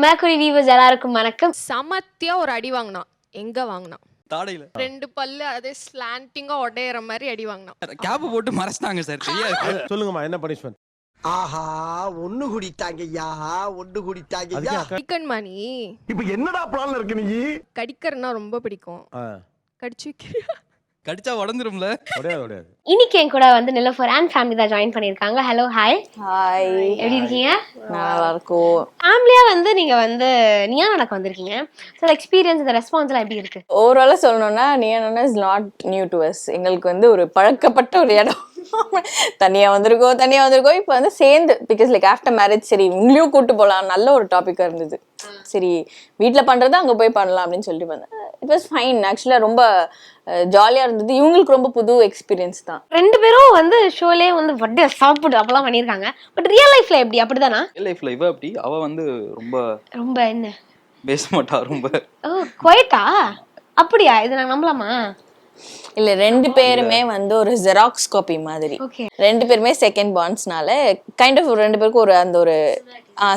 மேக்குரி viewers எல்லாருக்கும் வணக்கம். சமத்தியா ஒரு அடி வாங்கினான். எங்க வாங்கினான்? தாடையில. ரெண்டு பல்லு அதே ஸ்லாண்டிங்கா உடையிற மாதிரி அடி வாங்கினான். கேப் போட்டு மறைச்சிட்டாங்க சார். தெரியாது சொல்லுங்கம்மா என்ன பனிஷ்மெண்ட் ஆஹா ஒண்ணு குடித்தாங்கய்யா ஒண்ணு குடித்தாங்கய்யா. அதுக்கு சிக்கன் மணி இப்ப என்னடா பிளான்ல இருக்கு நீ? கடிக்கிறதுனா ரொம்ப பிடிக்கும். கடிச்சு வைக்கிறியா? கடிச்சா உடஞ்சிரும்ல? உடையாது உடையாது. இன்னைக்கு என் கூட வந்து நிலஃபர் அண்ட் ஃபேமிலி தான் ஜாயின் பண்ணியிருக்காங்க. ஹலோ ஹாய் ஹாய் எப்படி இருக்கீங்க? நல்லா இருக்கும் ஃபேமிலியா வந்து நீங்க வந்து நியா நடக்க வந்திருக்கீங்க? ஸோ எக்ஸ்பீரியன்ஸ் இந்த ரெஸ்பான்ஸ்லாம் எப்படி இருக்கு? ஓவராலாக சொல்லணும்னா நியனா is not new to us எங்களுக்கு வந்து ஒரு பழக்கப்பட்ட ஒரு இடம். தனியா வந்திருக்கோம் தனியா வந்திருக்கோம் இப்போ வந்து சேர்ந்து பிகாஸ் லைக் ஆஃப்டர் மேரேஜ் சரி உங்களையும் கூட்டு போகலாம் நல்ல ஒரு டாப்பிக்காக இருந்தது. சரி வீட்டில் பண்ணுறது அங்கே போய் பண்ணலாம் அப்படின்னு சொல்லிட்டு வந்தேன். இட் வாஸ் ஃபைன் ஆக்சுவலாக ரொம்ப ஜாலியாக இருந்தது. இவங்களுக்கு ரொம்ப புது எக்ஸ்பீரியன்ஸ் தான். ரெண்டு பேரும் வந்து ஷோலே வந்து வட்டியா சாப்பிடு அப்பெல்லாம் பண்ணியிருக்காங்க. பட் ரியல் லைஃப்ல எப்படி? அப்படிதானா? லைஃப்ல இவ அப்படி அவ வந்து ரொம்ப ரொம்ப என்ன? பேச மாட்டா ரொம்ப. ஓ குவைட்டா அப்படியா? இது நாங்க நம்பலாமா? இல்ல ரெண்டு பேருமே வந்து ஒரு ஜெராக்ஸ் காப்பி மாதிரி ரெண்டு பேருமே செகண்ட் பாண்ட்ஸ்னால கைண்ட் ஆஃப் ரெண்டு பேருக்கும் ஒரு அந்த ஒரு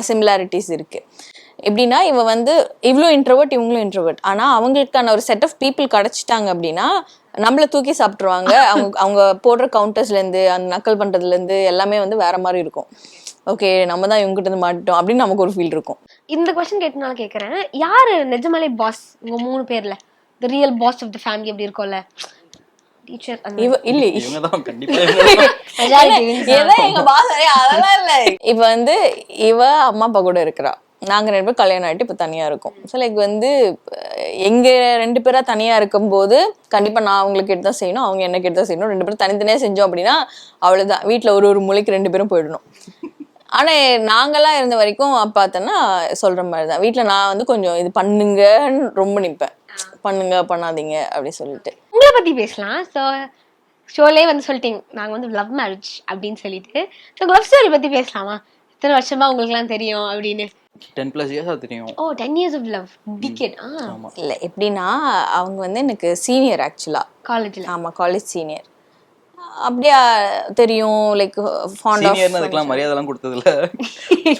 சிமிலாரிட்டிஸ் இருக்கு. எப்படின்னா இவ வந்து இவ்வளோ இன்ட்ரோவர்ட் இவங்களும் இன்ட்ரோவர்ட் ஆனா அவங்களுக்கான ஒரு செட் ஆஃப் பீப்புள் கிடைச்சிட்டாங்க அப்படின்னா நம்மள தூக்கி சாப்பிட்ருவாங்க அவங்க அவங்க போடுற கவுண்டர்ஸ்ல இருந்து அந்த நக்கல் பண்றதுல இருந்து எல்லாமே வந்து வேற மாதிரி இருக்கும். ஓகே நம்ம தான் இவங்ககிட்ட இருந்து மாட்டோம் அப்படின்னு நமக்கு ஒரு ஃபீல் இருக்கும். இந்த கொஸ்டின் கேட்டனால கேக்குறேன். யாரு நிஜமாலே பாஸ் உங்க மூணு பேர்ல? The real boss of the family அப்படி இருக்கும்ல? டீச்சர் இல்ல எங்க பாஸ் அதெல்லாம் இல்ல. இப்ப வந்து இவ அம்மா அப்பா கூட இருக்கிறா. நாங்க ரெண்டு பேரும் கல்யாணம் ஆயிட்டு இப்ப தனியா இருக்கோம். ஸோ லைக் வந்து அஹ், எங்க ரெண்டு பேரா தனியா இருக்கும்போது கண்டிப்பா நான் அவங்களுக்கு கேட்டு தான் செய்யணும் அவங்க என்ன கேட்டு தான் செய்யணும். ரெண்டு பேரும் தனித்தனியா செஞ்சோம் அப்படின்னா அவ்வளவுதான். வீட்ல ஒரு ஒரு மூலைக்கு ரெண்டு பேரும் போயிடணும். ஆனா நாங்கெல்லாம் இருந்த வரைக்கும் பார்த்தோன்னா சொல்ற மாதிரி தான் வீட்டுல நான் வந்து கொஞ்சம் இது பண்ணுங்கன்னு ரொம்ப நிப்பேன். பண்ணுங்க பண்ணாதீங்க அப்படி சொல்லிட்டு. உங்களை பத்தி பேசலாம். ஸோ ஷோலே வந்து சொல்லிட்டீங்க நாங்க வந்து லவ் மேரேஜ் அப்படின்னு சொல்லிட்டு. ஸோ லவ் ஸ்டோரி பத்தி பேசலாமா? இத்தனை வருஷமா உங்களுக்குலாம் தெரியும் அப்படின்னு. டென் பிளஸ் இயர்ஸா தெரியும். ஓ ten years of love ticket ஆ? ஆமா. இல்ல எப்படின்னா அவங்க வந்து எனக்கு சீனியர் ஆக்சுவலா காலேஜ்ல ஆமா காலேஜ் சீனியர் அப்படியா தெரியும் லைக் ஃபாண்ட் சீனியர்னு அதுக்கெல்லாம் மரியாதை எல்லாம் கொடுத்தது இல்ல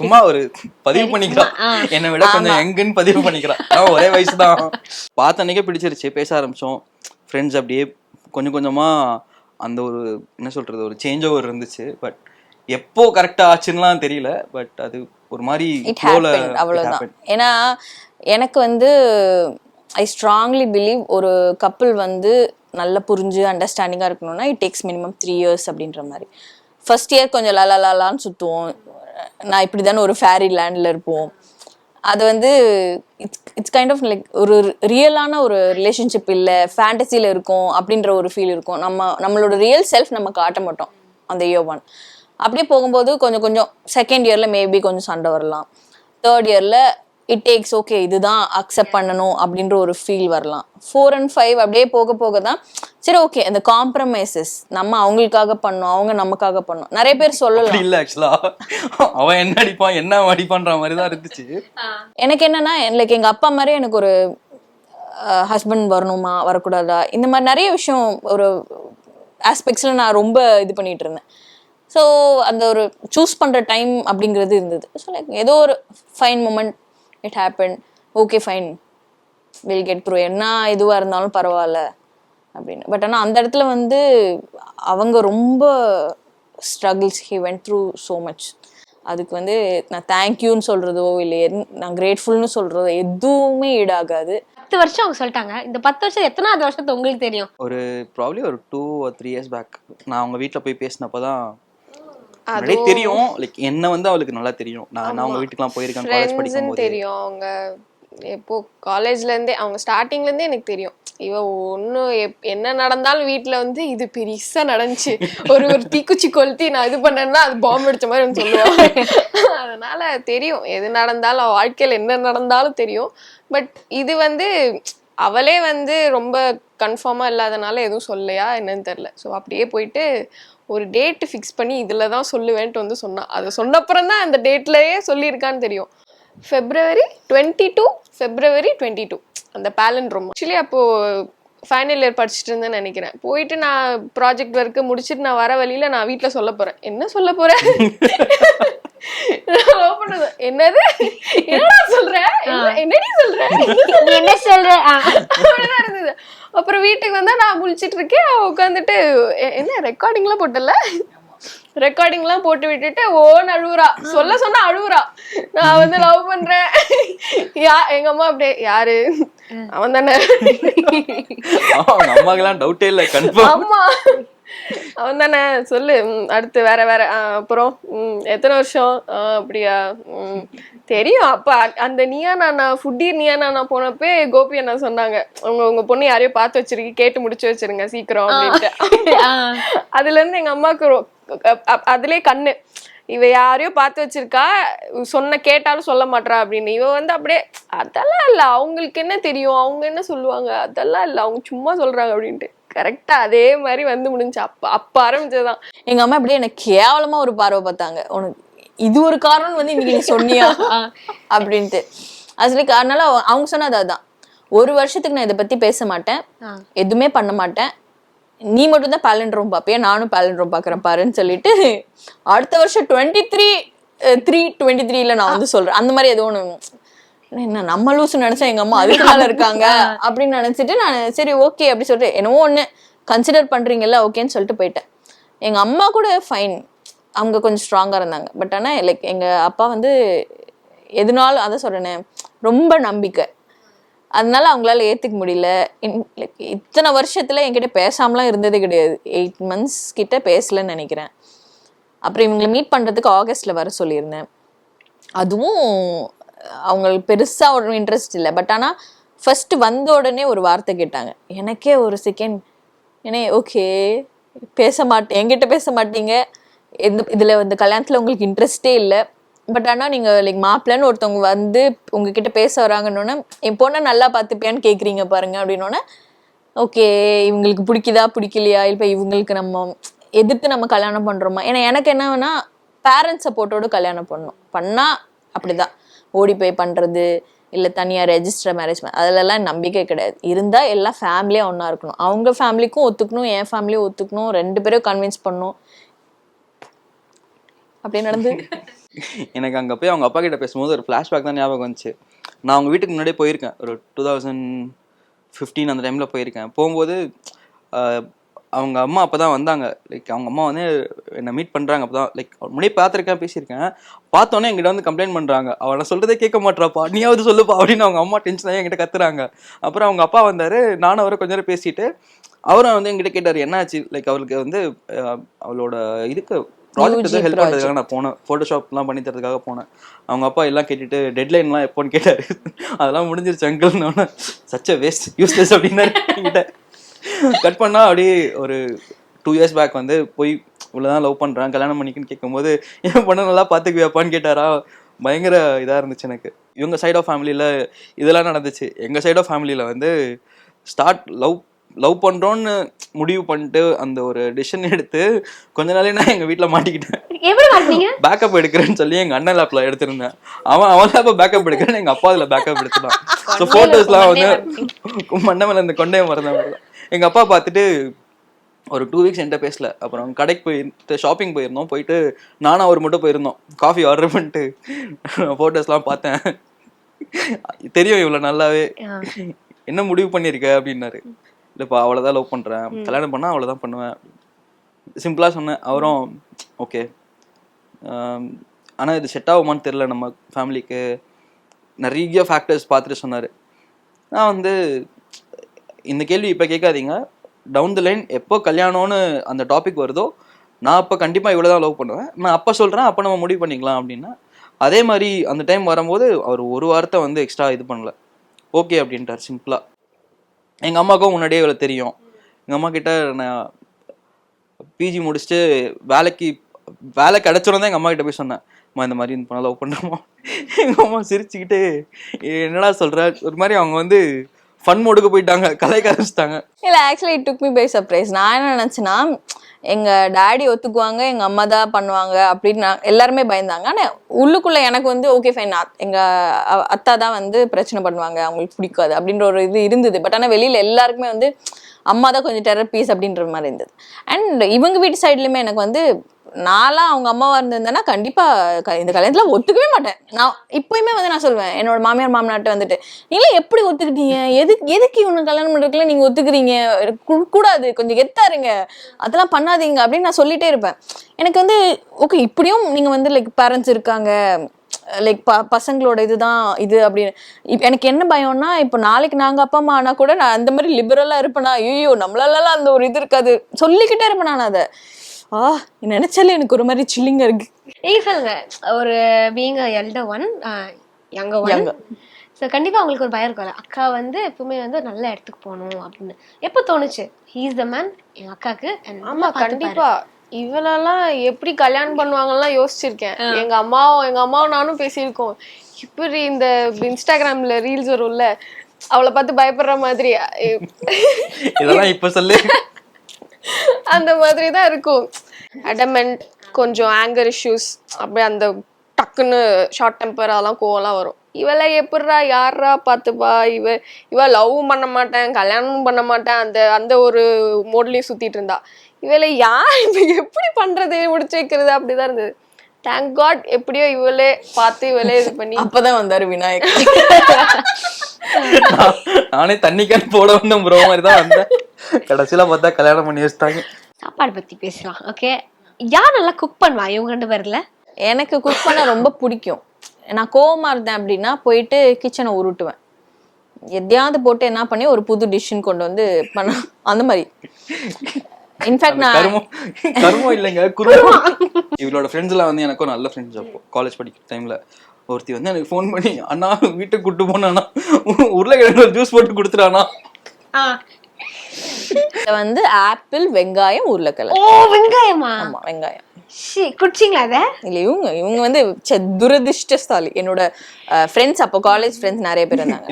சும்மா ஒரு பதிவு பண்ணிக்கிறான். என்னை விட கொஞ்சம் எங்கன்னு பதிவு பண்ணிக்கிறான் ஒரே வயசு தான் பார்த்த அன்னைக்கே பிடிச்சிருச்சு பேச ஆரம்பிச்சோம். ஃப்ரெண்ட்ஸ் அப்படியே கொஞ்சம் கொஞ்சமா அந்த ஒரு என்ன சொல்றது ஒரு சேஞ்ச் ஓவர் இருந்துச்சு. பட் எப்போ கரெக்டா ஆச்சுன்னுலாம் தெரியல. பட் அது ஒரு மாதிரி அவ்வளவுதான். ஏன்னா எனக்கு வந்து ஐ ஸ்ட்ராங்லி பிலீவ் ஒரு கப்பல் வந்து நல்லா புரிஞ்சு அண்டர்ஸ்டாண்டிங்காக இருக்கணும்னா it takes minimum three years அப்படின்ற மாதிரி. ஃபர்ஸ்ட் இயர் கொஞ்சம் லலா லாலான்னு சுற்றுவோம் நான் இப்படி தானே ஒரு ஃபேரி லேண்டில் இருப்போம். அது வந்து it's it's kind of like ஒரு ரியலான ஒரு ரிலேஷன்ஷிப் இல்லை ஃபேண்டசியில் இருக்கும் அப்படின்ற ஒரு ஃபீல் இருக்கும். நம்ம நம்மளோட ரியல் செல்ஃப் நம்ம காட்ட மாட்டோம் அந்த இயர் ஒன் அப்படியே போகும்போது கொஞ்சம் கொஞ்சம் செகண்ட் இயரில் மேபி கொஞ்சம் சண்டை வரலாம். தேர்ட் இயரில் இட் டேக்ஸ் ஓகே இதுதான் அக்செப்ட் பண்ணணும் அப்படின்ற ஒரு ஃபீல் வரலாம். ஃபோர் அண்ட் ஃபைவ் அப்படியே போக போக தான் சரி ஓகே அந்த காம்ப்ரமைசஸ் நம்ம அவங்களுக்காக பண்ணோம் அவங்க நமக்காக பண்ணோம். நிறைய பேர் சொல்லலாம். இல்ல ஆக்சுவலா அவன் என்ன அடிப்பான் என்ன அடிப்பான்ற மாதிரி தான் இருந்துச்சு எனக்கு என்னன்னா லைக் எங்க அப்பா மாதிரி எனக்கு ஒரு ஹஸ்பண்ட் வரணுமா வரக்கூடாதா? இந்த மாதிரி நிறைய விஷயம் ஒரு ஆஸ்பெக்ட்ஸ்ல நான் ரொம்ப இது பண்ணிட்டு இருந்தேன். ஸோ அந்த ஒரு சூஸ் பண்ற டைம் அப்படிங்கிறது இருந்தது. ஸோ லைக் ஏதோ ஒரு fine moment it happen okay fine will get through என்ன இதுவாக இருந்தாலும் பரவாயில்ல அப்படின்னு. பட் ஆனால் அந்த இடத்துல வந்து அவங்க ரொம்ப struggles he went through so much அதுக்கு வந்து நான் தேங்க்யூன்னு சொல்கிறதோ இல்லை என்- நான் கிரேட்ஃபுல்னு சொல்கிறதோ எதுவுமே ஈடாகாது. பத்து வருஷம் அவங்க சொல்லிட்டாங்க. இந்த பத்து வருஷம் எத்தனாவது வருஷத்து உங்களுக்கு தெரியும்? ஒரு ப்ராப்ளி ஒரு டூ த்ரீ இயர்ஸ் பேக் நான் அவங்க வீட்ல போய் பேசினப்ப தான் முன்னாடியே தெரியும். லைக் என்ன வந்து அவளுக்கு நல்லா தெரியும். நான் நான் அவங்க வீட்டுக்குலாம் போயிருக்கேன் காலேஜ் படிக்கும் போது தெரியும் அவங்க. எப்போ காலேஜ்ல இருந்தே அவங்க ஸ்டார்டிங்ல இருந்தே எனக்கு தெரியும். இவ ஒன்னும் என்ன நடந்தாலும் வீட்ல வந்து இது பெருசா நடந்துச்சு. ஒரு ஒரு தீக்குச்சி கொளுத்தி நான் இது பண்ணேன்னா அது பாம்பு அடிச்ச மாதிரி வந்து சொல்லுவாங்க. அதனால தெரியும். எது நடந்தாலும் வாழ்க்கையில என்ன நடந்தாலும் தெரியும். பட் இது வந்து அவளே வந்து ரொம்ப கன்ஃபார்மா இல்லாதனால எதுவும் சொல்லலையா என்னன்னு தெரியல. ஸோ அப்படியே போயிட்டு ஒரு டேட் ஃபிக்ஸ் பண்ணி இதில் தான் சொல்லுவேன்ட்டு வந்து சொன்னான் அதை சொன்னப்புறம் தான் அந்த டேட்லேயே சொல்லியிருக்கான்னு தெரியும். February twenty two February twenty two அந்த பேலன் ரொம்ப ஆக்சுவலி அப்போது ஃபைனல் இயர் படிச்சுட்டு இருந்தேன்னு நினைக்கிறேன். போயிட்டு நான் ப்ராஜெக்ட் ஒர்க்கு முடிச்சுட்டு நான் வர வழியில் நான் வீட்டில் சொல்ல போகிறேன் என்ன சொல்ல போகிறேன் என்னது என்னடா சொல்ற என்ன- என்னடி சொல்ற நீ என்ன சொல்ற ஆ. அப்படிதான் இருந்தது அப்புறம் வீட்டுக்கு வந்தா நான் முழிச்சிட்டு இருக்கேன். உட்காந்துட்டு என்ன ரெக்கார்டிங்லாம் போட்டல? ரெக்கார்டிங்லாம் போட்டு விட்டுட்டு ஓன்னு அழுவுறா. சொல்ல சொன்னா அழுவுறா. நான் வந்து லவ் பண்றேன். யா எங்க அம்மா அப்படியே யாரு? அவன் தானே அம்மாக்கெல்லாம் டவுட்டே இல்லை கன்ஃபார்ம் ஆமா. அவன் தானே? சொல்லு. அடுத்து வேற வேற. அப்புறம் எத்தனை வருஷம்? அப்படியா? தெரியும். அப்ப அந்த நீயா நானா ஃபுட்டி நீயா நானா போனப்பே கோபி அண்ணா சொன்னாங்க. உங்க உங்க பொண்ணு யாரையோ பார்த்து வச்சிருக்கு கேட்டு முடிச்சு வச்சிருங்க சீக்கிரம் அப்படின்ட்டு. அதுல இருந்து எங்க அம்மாவுக்கு அதுலயே கண்ணு. இவ யாரையோ பார்த்து வச்சிருக்கா. சொன்ன கேட்டாலும் சொல்ல மாட்றா அப்படின்னு. இவ வந்து அப்படியே அதெல்லாம் இல்ல. அவங்களுக்கு என்ன தெரியும்? அவங்க என்ன சொல்லுவாங்க? அதெல்லாம் இல்ல. அவங்க சும்மா சொல்றாங்க அப்படின்ட்டு. கரெக்டா அதே மாதிரி வந்து முடிஞ்சு. அப்ப அப்ப ஆரம்பிச்சதுதான். எங்க அம்மா அப்படியே எனக்கு கேவலமா ஒரு பார்வை பார்த்தாங்க. உனக்கு இது ஒரு காரணம் வந்து இன்னைக்கு நீ சொன்னியா? அப்படின்ட்டு. Like அதனால அவ- அவங்க சொன்னது அதுதான் ஒரு வருஷத்துக்கு நான் இதை பத்தி பேச மாட்டேன். எதுவுமே பண்ண மாட்டேன். நீ மட்டும் தான் பேலண்ட்ரோம் பார்ப்பியா? நானும் பேலண்ட்ரோம் பார்க்குறேன் பாருன்னு சொல்லிட்டு அடுத்த வருஷம் டுவெண்ட்டி த்ரீ த்ரீ டுவெண்ட்டி த்ரீல நான் வந்து சொல்றேன். அந்த மாதிரி ஏதோ ஒன்று என்ன நம்ம லூசு நினைச்சா எங்க அம்மா அதுக்கு மேல இருக்காங்க அப்படின்னு நினைச்சிட்டு நான் சரி ஓகே அப்படி சொல்லிட்டு என்னவோ ஒண்ணு கன்சிடர் பண்றீங்கல்ல ஓகேன்னு சொல்லிட்டு போயிட்டேன். எங்க அம்மா கூட ஃபைன் அவங்க கொஞ்சம் ஸ்ட்ராங்கா இருந்தாங்க. பட் ஆனா லைக் எங்க அப்பா வந்து எதுனாலும் அதான் சொல்றேனே ரொம்ப நம்பிக்கை. அதனால அவங்களால ஏத்துக்க முடியல. இன்- like இத்தனை வருஷத்துல என்கிட்ட பேசாமலாம் இருந்ததே கிடையாது. எயிட் மந்த்ஸ் கிட்ட பேசலன்னு நினைக்கிறேன். அப்புறம் இவங்களை மீட் பண்றதுக்கு ஆகஸ்ட்ல வர சொல்லியிருந்தேன். அதுவும் அவங்களுக்கு பெருசாக ஒரு இன்ட்ரெஸ்ட் இல்லை. பட் ஆனால் ஃபஸ்ட்டு வந்த உடனே ஒரு வார்த்தை கேட்டாங்க. எனக்கே ஒரு செகண்ட் ஏன்னா ஓகே பேச மாட்டேன் என்கிட்ட பேச மாட்டீங்க. எந்த இதில் இந்த கல்யாணத்தில் உங்களுக்கு இன்ட்ரெஸ்டே இல்லை. பட் ஆனால் நீங்கள் லைக் மாப்பிள்ளன்னு ஒருத்தவங்க வந்து உங்ககிட்ட பேச வராங்கன்னொன்னே என் பொண்ணை நல்லா பார்த்துப்பியான்னு கேட்குறீங்க பாருங்க. அப்படின்னோடனே ஓகே இவங்களுக்கு பிடிக்குதா பிடிக்கலையா? இப்போ இவங்களுக்கு நம்ம எதிர்த்து நம்ம கல்யாணம் பண்ணுறோமா ஏன்னா எனக்கு என்ன வேணா பேரண்ட்ஸ் சப்போர்ட்டோட கல்யாணம் பண்ணணும். பண்ணால் அப்படிதான். ஓடி போய் பண்ணுறது இல்லை தனியாக ரெஜிஸ்டர் மேரேஜ் அதிலலாம் நம்பிக்கை கிடையாது. இருந்தால் எல்லாம் ஃபேமிலியாக ஒன்றா இருக்கணும். அவங்க ஃபேமிலிக்கும் ஒத்துக்கணும் என் ஃபேமிலியும் ஒத்துக்கணும் ரெண்டு பேரும் கன்வின்ஸ் பண்ணணும். அப்படி நடந்து எனக்கு அங்கே போய் அவங்க அப்பா கிட்ட பேசும்போது ஒரு ஃப்ளாஷ்பேக் தான் ஞாபகம் வந்துச்சு. நான் அவங்க வீட்டுக்கு முன்னாடியே போயிருக்கேன். ஒரு டூ தௌசண்ட் ஃபிஃப்டீன் அந்த டைமில் போயிருக்கேன். போகும்போது அவங்க அம்மா அப்போ தான் வந்தாங்க. லைக் அவங்க அம்மா வந்து என்னை மீட் பண்ணுறாங்க அப்போ தான் லைக் முன்னாடியே பார்த்துருக்கேன் பேசியிருக்கேன். பார்த்தோன்னே என்கிட்ட வந்து கம்ப்ளைண்ட் பண்ணுறாங்க அவனை சொல்கிறதே கேட்க மாட்றாப்பா. நீயாவது சொல்லுப்பா அப்படின்னு அவங்க அம்மா டென்ஷன் ஆகி என்கிட்ட கத்துறாங்க. அப்புறம் அவங்க அப்பா வந்தார். நானும் அவரை கொஞ்ச நேரம் பேசிட்டு அவரும் வந்து என்கிட்ட கேட்டார் என்னாச்சு? லைக் அவளுக்கு வந்து அவளோட இதுக்கு ப்ராஜெக்ட் ஹெல்ப் பண்ணுறதுக்காக நான் போனேன். ஃபோட்டோஷாப்லாம் பண்ணி தரதுக்காக போனேன். அவங்க அப்பா எல்லாம் கேட்டுட்டு டெட்லைன்லாம் எப்போன்னு கேட்டார். அதெல்லாம் முடிஞ்சிருச்சு அங்கிள்னு சச்ச வேஸ்ட் யூஸ்லெஸ் அப்படின்னாரு. என்கிட்ட. கட் பண்ணா அப்படியே ஒரு டூ இயர்ஸ் பேக் வந்து போய் இவ்வளோதான் லவ் பண்ணுறேன் கல்யாணம் பண்ணிக்கின்னு கேட்கும்போது என் பொண்ணு நல்லா பார்த்துக்குவியாப்பான்னு கேட்டாரா? பயங்கர இதாக இருந்துச்சு எனக்கு. இவங்க சைட் ஆஃப் ஃபேமிலியில் இதெல்லாம் நடந்துச்சு. எங்கள் சைட் ஆஃப் ஃபேமிலியில் வந்து ஸ்டார்ட் லவ் லவ் பண்ணுறோன்னு முடிவு பண்ணிட்டு அந்த ஒரு டெசிஷன் எடுத்து கொஞ்ச நாளே நான் எங்கள் வீட்டில் மாட்டிக்கிட்டேன். பேக்கப் எடுக்கிறேன்னு சொல்லி எங்க அண்ணன் லேப்ல எடுத்திருந்தேன். அவன் அவன் லேப்ப பேக்கப் எடுக்கிறேன்னு எங்க அப்பா அதுல பேக்கப் எடுத்துட்டான். ஸோ ஃபோட்டோஸ்லாம் வந்து மண்டை மேல இந்த கொண்டே மறந்த எங்க அப்பா பார்த்துட்டு ஒரு டூ வீக்ஸ் என்கிட்ட பேசல. அப்புறம் கடைக்கு போய் ஷாப்பிங் போயிருந்தோம். போயிட்டு நானும் அவர் மட்டும் போயிருந்தோம். காஃபி ஆர்டர் பண்ணிட்டு ஃபோட்டோஸ்லாம் பார்த்தேன். தெரியும் இவ்வளோ நல்லாவே. என்ன முடிவு பண்ணியிருக்க? அப்படின்னாரு. இல்லைப்பா அவ்வளோதான் லவ் பண்ணுறேன் கல்யாணம் பண்ணால் அவ்வளோதான் பண்ணுவேன். சிம்பிளாக சொன்னேன். அவரும் ஓகே ஆனால் இது செட் ஆகுமான்னு தெரில நம்ம ஃபேமிலிக்கு நிறைய ஃபேக்டர்ஸ் பார்த்துட்டு சொன்னார். நான் வந்து இந்த கேள்வி இப்போ கேட்காதீங்க. டவுன் த லைன் எப்போ கல்யாணம்னு அந்த டாபிக் வருதோ நான் அப்போ கண்டிப்பாக இவ்வளோ தான் லவ் பண்ணுவேன். நான் அப்போ சொல்கிறேன் அப்போ நம்ம முடிவு பண்ணிக்கலாம் அப்படின்னா அதே மாதிரி அந்த டைம் வரும்போது அவர் ஒரு வாரத்தை வந்து எக்ஸ்ட்ரா இது பண்ணல. ஓகே அப்படின்ட்டார் சிம்பிளாக எங்கள் அம்மாவுக்கும் முன்னாடியே இவ்வளோ தெரியும். எங்கள் அம்மா கிட்ட நான் பிஜி முடிச்சுட்டு வேலைக்கு வேலை கிடைச்சோன்னு தான் எங்கள் அம்மா கிட்ட போய் சொன்னேன். அம்மா இந்த மாதிரி இந்த பொண்ணை லவ் பண்ணுறோமா எங்கள் அம்மா சிரிச்சுக்கிட்டு என்னடா சொல்கிற ஒரு மாதிரி அவங்க வந்து ஃபன் மோடுக்கு போயிட்டாங்க கலைக்க ஆரம்பிச்சிட்டாங்க இல்ல actually it took me by surprise நான் என்ன நினைச்சேன்னா எங்க டாடி ஒத்துக்குவாங்க எங்க அம்மா தான் பண்ணுவாங்க அப்படின்னு நான் எல்லாருமே பயந்தாங்க. ஆனா உள்ளுக்குள்ள எனக்கு வந்து ஓகே ஃபைன் எங்க அத்தா தான் வந்து பிரச்சனை பண்ணுவாங்க அவங்களுக்கு பிடிக்காது அப்படின்ற ஒரு இது இருந்தது. பட் ஆனா வெளியில எல்லாருக்குமே வந்து அம்மா தான் கொஞ்சம் டெரர் பீஸ் அப்படின்ற மாதிரி இருந்தது. அண்ட் இவங்க வீட்டு சைட்லையுமே எனக்கு வந்து நான்லாம் அவங்க அம்மாவாக இருந்திருந்தேன்னா கண்டிப்பா க- இந்த கல்யாணத்துல ஒத்துக்கவே மாட்டேன். நான் இப்பயுமே வந்து நான் சொல்லுவேன் என்னோட மாமியார் மாமனாட்ட வந்துட்டு நீங்களே எப்படி ஒத்துக்கிட்டீங்க? எதுக்கு எதுக்கு இவனு கல்யாணம் பண்றதுக்குள்ள நீங்க ஒத்துக்கிறீங்க? கூடாது கொஞ்சம் கெத்தா இருங்க. அதெல்லாம் பண்ணாதீங்க அப்படின்னு நான் சொல்லிட்டே இருப்பேன். எனக்கு வந்து ஓகே இப்படியும் நீங்க வந்து லைக் பேரண்ட்ஸ் இருக்காங்க. லைக் ப பசங்களோட இதுதான் இது அப்படின்னு. இப்போ எனக்கு என்ன பயம்னா இப்போ நாளைக்கு நாங்கள் அப்பா அம்மா ஆனால் கூட நான் அந்த மாதிரி லிபரலாக இருப்பேனா? ஐயோ நம்மளாலலாம் அந்த ஒரு இது இருக்காது. சொல்லிக்கிட்டே இருப்பேன் நான் அதை. ஆ நினைச்சாலே எனக்கு ஒரு மாதிரி சில்லிங்கா இருக்கு. நீங்க சொல்லுங்க ஒரு being elder one young one Younger. So கண்டிப்பா உங்களுக்கு ஒரு பயம் இருக்கும்ல. அக்கா வந்து எப்பவுமே வந்து நல்ல இடத்துக்கு போகணும் அப்படின்னு. எப்போ தோணுச்சு? ஹீஸ் த மேன் எங்க அக்காக்கு and ஆமா. கண்டிப்பா. இவளெல்லாம் எப்படி கல்யாணம் பண்ணுவாங்கலாம் யோசிச்சிருக்கேன். எங்க அம்மாவும் எங்க அம்மாவும் நானும் பேசியிருக்கோம். இப்படி இந்த இன்ஸ்டாகிராம்ல ரீல்ஸ் வரும்ல அவளை பார்த்து பயப்படுற மாதிரி. இதெல்லாம் இப்ப சொல்லு. அந்த மாதிரி தான் இருக்கும். அடமெண்ட் கொஞ்சம் ஆங்கர் இஷ்யூஸ் அப்படியே அந்த டக்குன்னு ஷார்ட் டெம்பர் அதெல்லாம் கோவம்லாம் வரும். இவளை எப்படிரா யாரா பார்த்துப்பா? இவ இவ லவ்வும் பண்ண மாட்டேன் கல்யாணமும் பண்ண மாட்டேன் அந்த அந்த ஒரு மோட்லேயும் சுற்றிட்டு இருந்தா. இவளை யார் இப்போ எப்படி பண்ணுறது முடிச்சு வைக்கிறது? அப்படிதான் இருந்தது. தேங்க் காட் எப்படியோ இவளே பார்த்து இவளே இது பண்ணி அப்பதான் வந்தாரு விநாயகர் நானே தண்ணி கேன் போட வந்த ப்ரோ மாதிரி தான் வந்தேன். கடைசியில பார்த்தா கல்யாணம் பண்ணி வச்சுட்டாங்க. சாப்பாடு பத்தி பேசலாம் ஓகே யார் நல்லா குக் பண்ணுவா? இவங்க ரெண்டு பேர்ல? எனக்கு குக் பண்ண ரொம்ப பிடிக்கும். நான் கோவமா இருந்தேன் அப்படின்னா போயிட்டு கிச்சனை உருட்டுவேன். எதையாவது போட்டு என்ன பண்ணி ஒரு புது டிஷ்ஷுன்னு கொண்டு வந்து பண்ண அந்த மாதிரி. இன்ஃபேக்ட் நான் கருமம் கருமம் இல்லைங்க குருமம். இவளோட ஃப்ரெண்ட்ஸ் எல்லாம் வந்து எனக்கும் நல்ல ஃப்ரெண்ட்ஸ் அப்போ காலேஜ் படிக்கிற டைம்ல ஒருத்தி வந்து எனக்கு ஃபோன் பண்ணி அண்ணா வீட்டுக்கு கூட்டு போனானா? உருளைக்கிழங்கு ஜூஸ் போட்டு கொடுத்துட்டானா? வந்து ஆப்பிள் வெங்காயம் உருளைக்கிழங்கு. ஓ வெங்காயமா? ஆமா வெங்காயம். ஷி குடிச்சிங்களா அத இல்ல இவங்க இவங்க வந்து துரதிர்ஷ்டசாலி. என்னோட ஃப்ரெண்ட்ஸ் அப்போ காலேஜ் ஃப்ரெண்ட்ஸ் நிறைய பேர் இருந்தாங்க.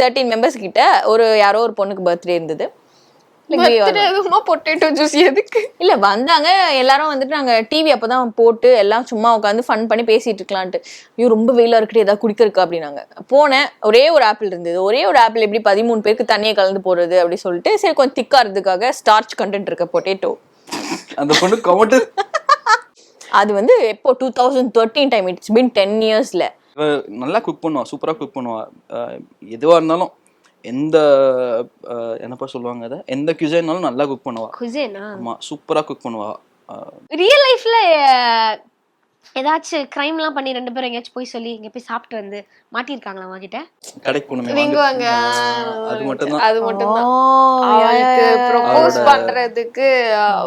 தேர்ட்டீன் மெம்பர்ஸ் கிட்ட ஒரு யாரோ ஒரு பொண்ணுக்கு பர்த்டே இருந்தது. பொட்டேட்டோ ஜூஸ் எதுக்கு? இல்ல வந்தாங்க. எல்லாரும் வந்துட்டு நாங்க டிவி அப்பதான் போட்டு எல்லாம் சும்மா உட்காந்து ஃபன் பண்ணி பேசிட்டு இருக்கலான்ட்டு. ஐயோ ரொம்ப வெயிலா இருக்கட்டு ஏதாவது குடிக்கிறதுக்கா அப்படின்னாங்க. போனேன். ஒரே ஒரு ஆப்பிள் இருந்தது. ஒரே ஒரு ஆப்பிள் எப்படி பதிமூணு பேருக்கு தண்ணியை கலந்து போடுறது அப்படி சொல்லிட்டு சரி கொஞ்சம் திக்கா இருந்ததுக்காக ஸ்டார்ச் கண்டென்ட் இருக்க பொட்டேட்டோ அந்த பொண்ணு கமெண்ட் அது வந்து எப்போ two thousand thirteen time it's been ten இயர்ஸ்ல நல்லா குக் பண்ணுவா சூப்பரா குக் பண்ணுவா. எதுவா இருந்தாலும். எந்த என்னப்பா சொல்லுவாங்க அதை? எந்த கியூசைனாலும் நல்லா குக் பண்ணுவா. குசேனா ஆமா சூப்பரா குக் பண்ணுவா. ரியல் லைஃப்ல ஏதாச்சும் கிரைம்லாம் பண்ணி ரெண்டு பேரும் எங்கேயாச்சும் போய் சொல்லி இங்க போய் சாப்பிட்டு வந்து மாட்டியிருக்காங்களா உங்ககிட்ட? கடைக்கு போகணுமே விங்குவாங்க. அது மட்டும்தான். அது மட்டும்தான். அவளுக்கு ப்ரொபோஸ் பண்றதுக்கு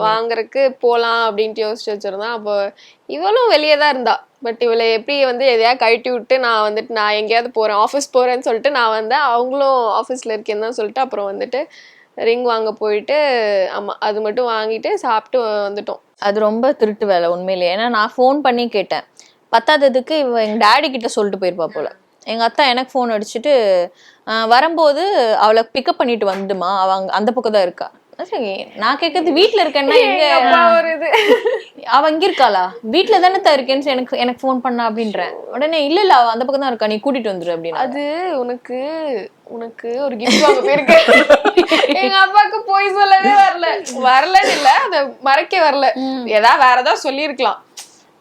வாங்குறதுக்கு போலாம் அப்படின்ட்டு யோசிச்சு வச்சிருந்தான் அப்போ இவளும் வெளியே தான் இருந்தா. பட் இவளை எப்படி வந்து எதையா கழட்டி விட்டு நான் வந்துட்டு நான் எங்கேயாவது போகிறேன் ஆஃபீஸ் போகிறேன்னு சொல்லிட்டு நான் வந்தேன் அவங்களும் ஆஃபீஸில் இருக்கேன்னு தான் சொல்லிட்டு அப்புறம் வந்துட்டு ரிங் வாங்க போயிட்டு ஆமாம் அது மட்டும் வாங்கிட்டு சாப்பிட்டு வந்துட்டோம். அது ரொம்ப திருட்டு வேலை உண்மையிலேயே. ஏன்னா நான் ஃபோன் பண்ணி கேட்டேன். பத்தாததுக்கு இவ எங்கள் டேடி கிட்ட சொல்லிட்டு போயிருப்பா போல. எங்கள் அத்தா எனக்கு ஃபோன் அடிச்சுட்டு வரும்போது அவளை பிக்கப் பண்ணிட்டு வந்துடுமா அவள் அந்த பக்கம் தான் இருக்கா. சரி, நான் கேட்கறது வீட்ல இருக்கேன்னா எங்க ஒரு இது. அவ இங்க இருக்காளா? வீட்ல தானே தான் இருக்கேன்னு எனக்கு எனக்கு ஃபோன் பண்ணா அப்படின்றேன் உடனே இல்ல இல்ல அவ அந்த பக்கம் தான் இருக்கா நீ கூட்டிட்டு வந்துரு அப்படின்னு. அது உனக்கு உனக்கு ஒரு கிஃப்ட் வாங்க போயிருக்கு. எங்க அப்பாவுக்கு போய் சொல்லவே வரல. வரலன்னு இல்ல அத மறைக்க வரல. ஏதாவது வேற ஏதாவது சொல்லியிருக்கலாம்.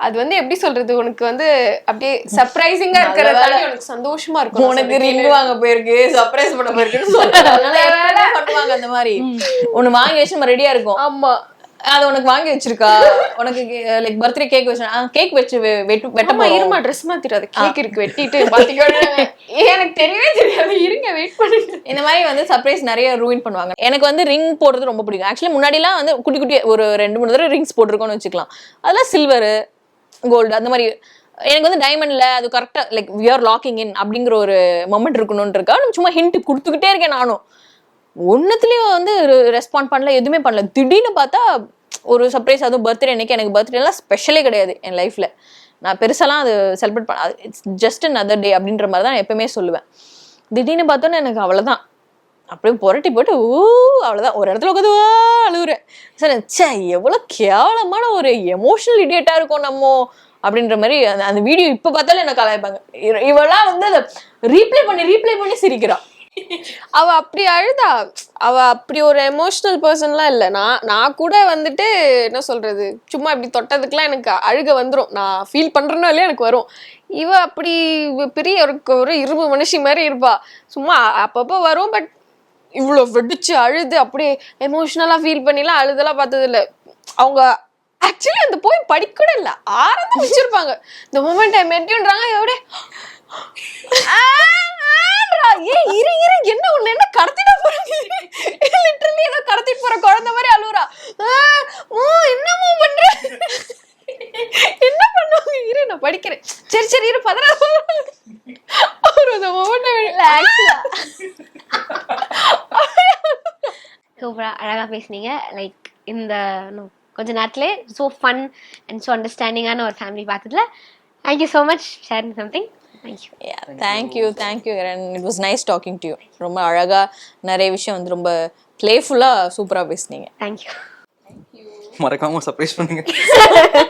அது வந்து எப்படி சொல்றது உனக்கு வந்து அப்படியே சர்ப்ரைசிங்கா இருக்கிறதால உனக்கு சந்தோஷமா இருக்கும். உனக்கு. ரிங் வாங்க போயிருக்கு சர்ப்ரைஸ் பண்ண போயிருக்குன்னு எப்பவுமே பண்ணுவாங்க அந்த மாதிரி? ஒண்ணு வாங்கி வச்சு நம்ம ரெடியா இருக்கும். ஆமா. அது உனக்கு வாங்கி வச்சிருக்கா? உனக்கு லைக் பர்த்டே கேக் வச்சு கேக் வச்சு வெட்டு வெட்ட ஆமா போறோம். இருமா ட்ரெஸ் மாத்திராது கேக் இருக்கு வெட்டிட்டு பாத்தீங்கன்னா எனக்கு தெரியவே தெரியாது. இருங்க வெயிட் பண்ணிட்டு. இந்த மாதிரி வந்து சர்ப்ரைஸ் நிறைய ரூயின் பண்ணுவாங்க. எனக்கு வந்து ரிங் போடுறது ரொம்ப பிடிக்கும். ஆக்சுவலி முன்னாடிலாம் வந்து குட்டி குட்டி ஒரு ரெண்டு மூணு தடவை ரிங்ஸ் போட்டிருக்கோம்னு வச்சுக்கலாம். அதெல்லாம் சில்வரு கோல்டு அந்த மாதிரி. எனக்கு வந்து டைமண்ட்ல அது கரெக்டா like we are locking in அப்படிங்கிற ஒரு மொமெண்ட் இருக்கணும்ன்றக்கா நான் சும்மா ஹிண்ட் கொடுத்துக்கிட்டே இருக்கேன் நானும். ஒன்னுத்துலயும் வந்து ரெஸ்பாண்ட் பண்ணல எதுவுமே பண்ணல. திடீர்னு பார்த்தா ஒரு சர்ப்ரைஸ் அதுவும் பர்த்டே அன்னைக்கு எனக்கு பர்த்டேலாம் ஸ்பெஷலே கிடையாது என் லைஃப்ல நான் பெருசாலாம் அது செலிப்ரேட் பண்ண it's just another day அப்படின்ற மாதிரி தான் நான் எப்பவுமே சொல்லுவேன். திடீர்னு பார்த்தோன்னே எனக்கு அவ்வளவுதான். அப்படியே புரட்டி போட்டு ஊ அவ்வளோதான் ஒரு இடத்துல உட்காந்து அழுகுறேன். சரி ச்சே எவ்வளோ கேவலமான ஒரு எமோஷனல் இடியட்டாக இருக்கும் நம்ம. அப்படின்ற மாதிரி அந்த அந்த வீடியோ இப்போ பார்த்தாலும் என்ன கலாய்ப்பாங்க. இவெல்லாம் இவளாம் வந்து அதை ரீப்ளே பண்ணி ரீப்ளே பண்ணி சிரிக்கிறான் அவ அப்படி அழுதா. அவ அப்படி ஒரு எமோஷனல் பர்சன்லாம் இல்லை. நான் நான் கூட வந்துட்டு என்ன சொல்றது? சும்மா இப்படி தொட்டதுக்குலாம் எனக்கு அழுக வந்துடும் நான் ஃபீல் பண்றேனோ இல்லையா எனக்கு வரும். இவ அப்படி பெரிய ஒரு ஒரு இரும்பு மனுஷி மாதிரி இருப்பா. சும்மா அப்பப்போ வரும் பட் இவ்வளோ வெடிச்சு அழுது அப்படியே எமோஷ்னலாக ஃபீல் பண்ணிலாம் அழுதெல்லாம் பார்த்தது இல்ல அவங்க ஆக்சுவலி அந்த போய் படிக்க இல்லை. ஆரம்பம் வச்சிருப்பாங்க. இந்த மூமெண்ட் ஐ மெட்டின்றாங்க அப்படியே ஏன் இரு இரு. என்ன உன்னை என்ன கடத்திட்டு போறாங்க லிட்டரலி ஏதோ கடத்திட்டு போற குழந்தை மாதிரி அழுவுறா. ஆ, மூ என்னமோ பண்ற? என்ன பண்ணுவாங்க? இரு நான் படிக்கிறேன். சரி சரி இரு பதினாறு அவர் அந்த மொமெண்ட் ஆக்சுவலா அழகா பேசுனீங்க. லைக் இந்த கொஞ்ச நேரத்திலே ஸோ ஃபன் அண்ட் ஸோ அண்டர்ஸ்டாண்டிங்கான ஒரு ஃபேமிலி பார்த்ததுல thank you so much sharing something thank you thank you thank you it was nice talking to you ரொம்ப அழகா நிறைய விஷயம் வந்து ரொம்ப பிளேஃபுல்லா சூப்பரா பேசுனீங்க. தேங்க்யூ மறக்காம சர்ப்ரைஸ் பண்ணுங்க.